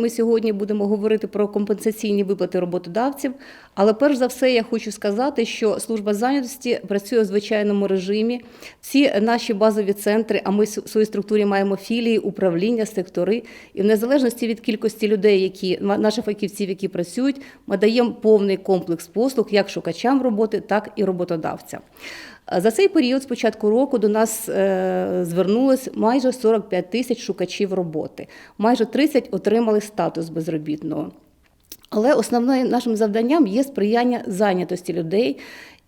Ми сьогодні будемо говорити про компенсаційні виплати роботодавців. Але перш за все, я хочу сказати, що служба зайнятості працює у звичайному режимі. Всі наші базові центри, а ми в своїй структурі маємо філії, управління, сектори. І в незалежності від кількості людей, які наших фахівців, які працюють, ми даємо повний комплекс послуг як шукачам роботи, так і роботодавцям. За цей період з початку року до нас е, звернулось майже 45 тисяч шукачів роботи. Майже 30 отримали статус безробітного. Але основним нашим завданням є сприяння зайнятості людей.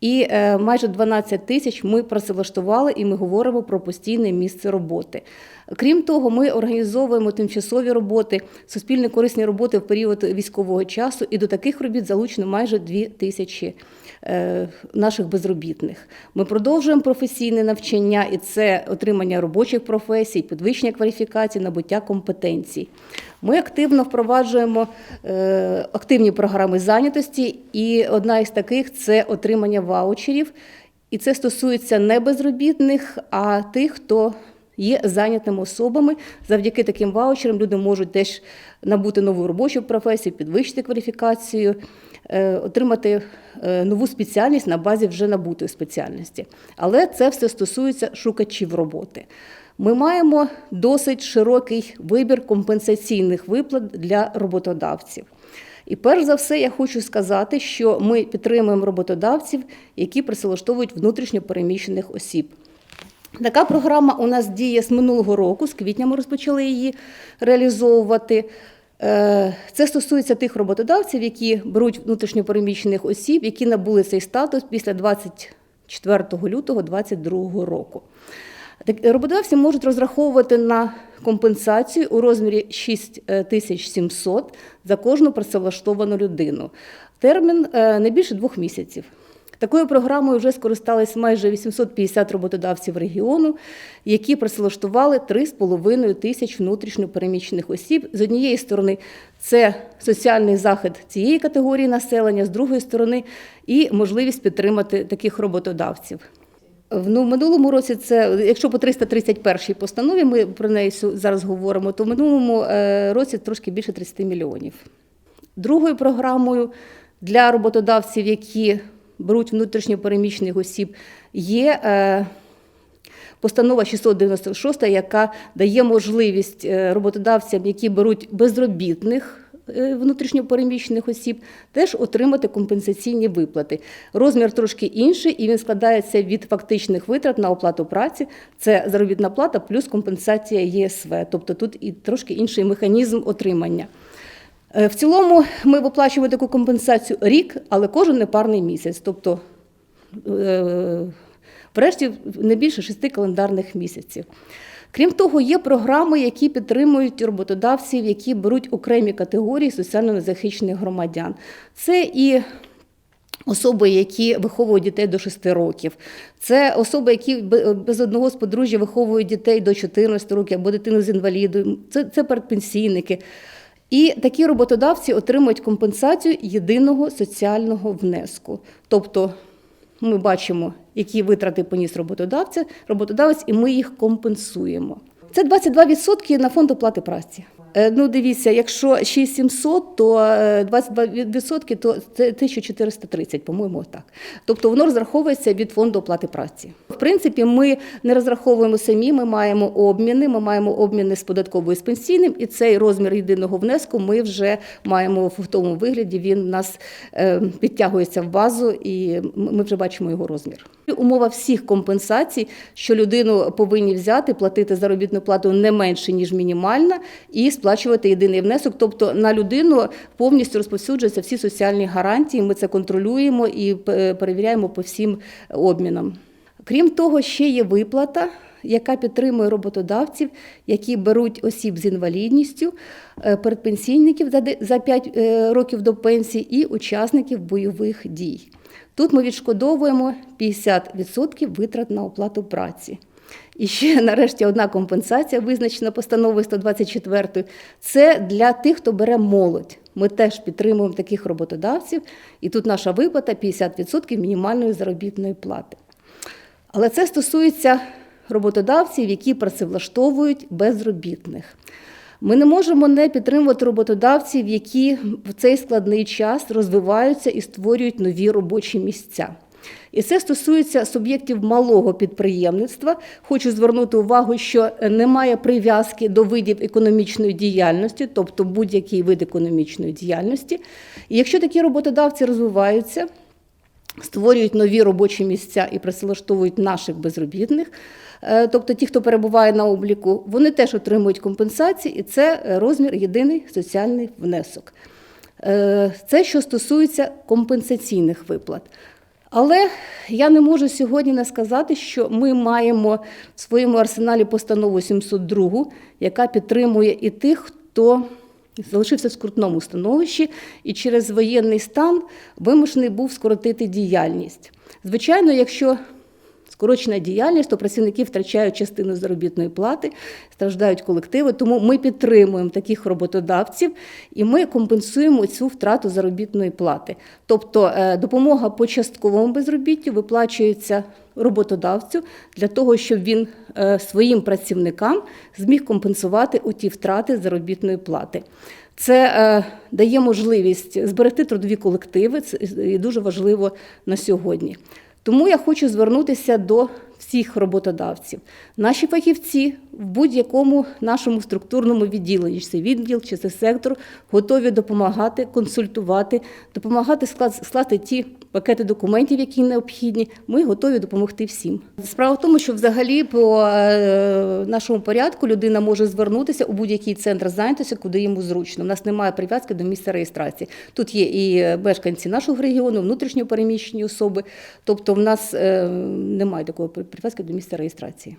І е, майже 12 тисяч ми працевлаштували, і ми говоримо про постійне місце роботи. Крім того, ми організовуємо тимчасові роботи, суспільно корисні роботи в період військового часу, і до таких робіт залучено майже 2 тисячі е, наших безробітних. Ми продовжуємо професійне навчання, і це отримання робочих професій, підвищення кваліфікації, набуття компетенцій. Ми активно впроваджуємо е, активні програми зайнятості, і одна із таких це отримання ваучерів. І це стосується не безробітних, а тих, хто є зайнятими особами. Завдяки таким ваучерам люди можуть теж набути нову робочу професію, підвищити кваліфікацію, е, отримати е, нову спеціальність на базі вже набутої спеціальності. Але це все стосується шукачів роботи. Ми маємо досить широкий вибір компенсаційних виплат для роботодавців. І перш за все, я хочу сказати, що ми підтримуємо роботодавців, які працевлаштовують внутрішньо переміщених осіб. Така програма у нас діє з минулого року, з квітня ми розпочали її реалізовувати. Е, Це стосується тих роботодавців, які беруть внутрішньопереміщених осіб, які набули цей статус після 24 лютого 2022 року. Роботодавці можуть розраховувати на компенсацію у розмірі 6700 за кожну працевлаштовану людину. Термін е, не більше двох місяців. Такою програмою вже скористались майже 850 роботодавців регіону, які працевлаштували 3,5 тисяч внутрішньопереміщених осіб. З однієї сторони, це соціальний захід цієї категорії населення, з другої сторони, і можливість підтримати таких роботодавців. Ну, минулому році це, якщо по 331 постанові, ми про неї зараз говоримо, то в минулому е, році трошки більше 30 мільйонів. Другою програмою для роботодавців, які беруть внутрішньопереміщених осіб, є е, постанова 696, яка дає можливість е, роботодавцям, які беруть безробітних. Внутрішньопереміщених осіб теж отримати компенсаційні виплати. Розмір трошки інший, і він складається від фактичних витрат на оплату праці. Це заробітна плата плюс компенсація ЄСВ. Тобто тут і трошки інший механізм отримання. В цілому ми виплачуємо таку компенсацію рік, але кожен непарний місяць. Тобто, врешті, не більше шести календарних місяців. Крім того, є програми, які підтримують роботодавців, які беруть окремі категорії соціально незахищених громадян. Це і Особи, які виховують дітей до 6 років, це особи, які без одного з подружжя виховують дітей до 14 років або дитину з інвалідом, це це передпенсійники. І такі роботодавці отримують компенсацію єдиного соціального внеску. Тобто ми бачимо, які витрати поніс роботодавця, роботодавець, і ми їх компенсуємо. Це 22% на фонд оплати праці. Ну, дивіться, якщо 6700, то 22% то це 1430, по-моєму, так. Тобто воно розраховується від фонду оплати праці. В принципі, ми не розраховуємо самі, ми маємо обміни, ми маємо обміни з податковою з пенсійним, і цей розмір єдиного внеску ми вже маємо в тому вигляді. Він у нас підтягується в базу, і ми вже бачимо його розмір. Умова всіх компенсацій, що людину повинні взяти, платити заробітну плату не менше ніж мінімальна, і сплачувати єдиний внесок. Тобто на людину повністю розповсюджуються всі соціальні гарантії. Ми це контролюємо і перевіряємо по всім обмінам. Крім того, ще є виплата. Яка підтримує роботодавців, які беруть осіб з інвалідністю, передпенсійників за 5 років до пенсії і учасників бойових дій. Тут ми відшкодовуємо 50% витрат на оплату праці. І ще нарешті одна компенсація, визначена постановою 124 це для тих, хто бере молодь. Ми теж підтримуємо таких роботодавців, і тут наша виплата 50% мінімальної заробітної плати. Але це стосується роботодавців, які працевлаштовують безробітних. Ми не можемо не підтримувати роботодавців, які в цей складний час розвиваються і створюють нові робочі місця. І це стосується суб'єктів малого підприємництва. Хочу звернути увагу, що немає прив'язки до видів економічної діяльності, тобто будь-який вид економічної діяльності. І якщо такі роботодавці розвиваються, створюють нові робочі місця і працевлаштовують наших безробітних. е, Тобто ті, хто перебуває на обліку, вони теж отримують компенсації, і це е, розмір єдиний соціальний внесок. Е, Це що стосується компенсаційних виплат. Але я не можу сьогодні не сказати, що ми маємо в своєму арсеналі постанову 702, яка підтримує і тих, хто залишився в скрутному становищі і через воєнний стан вимушений був скоротити діяльність. Звичайно, якщо скорочена діяльність, то працівники втрачають частину заробітної плати, страждають колективи. Тому ми підтримуємо таких роботодавців і ми компенсуємо цю втрату заробітної плати. Тобто е, допомога по частковому безробіттю виплачується роботодавцю для того, щоб він е, своїм працівникам зміг компенсувати у ті втрати заробітної плати. Це е, дає можливість зберегти трудові колективи, це і дуже важливо на сьогодні. Тому я хочу звернутися до всіх роботодавців. Наші фахівці в будь-якому нашому структурному відділенні, чи це відділ, чи це сектор, готові допомагати, консультувати, допомагати скласти ті пакети документів, які необхідні. Ми готові допомогти всім. Справа в тому, що взагалі по е, нашому порядку людина може звернутися у будь-який центр зайнятості, куди йому зручно. У нас немає прив'язки до місця реєстрації. Тут є і мешканці нашого регіону, внутрішньо переміщені особи. Тобто, в нас е, немає такої прив'язки до місця реєстрації.